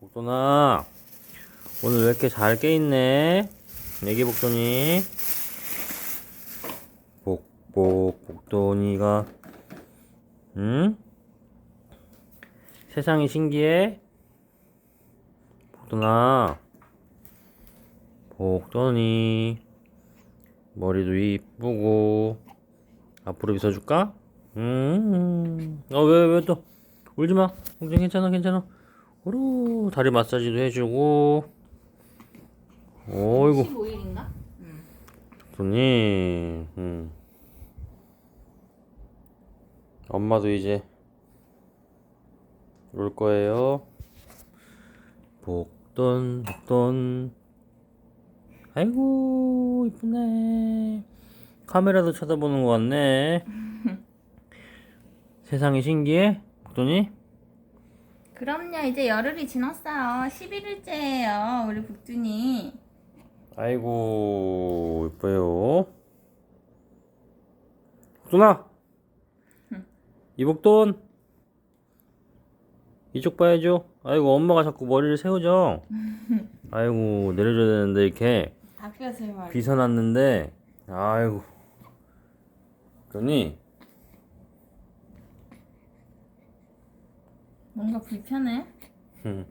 복돈아 오늘 왜 이렇게 잘 깨있네 애기 복돈이 복복 복돈이가 응? 세상이 신기해? 복돈아 복돈이 머리도 이쁘고 앞으로 빗어줄까? 음, 어, 왜, 왜 또, 울지 마. 공주 괜찮아, 괜찮아. 오로, 다리 마사지도 해주고. 어이구, 15일인가? 응. 돈이, 음. 엄마도 이제 올 거예요. 복돈, 복돈. 아이고, 이쁘네. 카메라도 쳐다보는 것 같네. 세상이 신기해? 복돈이? 그럼요. 이제 열흘이 지났어요. 11일째예요. 우리 북준이. 아이고, 이뻐요. 복돈아! 이복돈! 이쪽 봐야죠. 아이고, 엄마가 자꾸 머리를 세우죠? 아이고, 내려줘야 되는데, 이렇게 말. 빗어놨는데, 아이고. 복돈이, 뭔가 불편해? 음,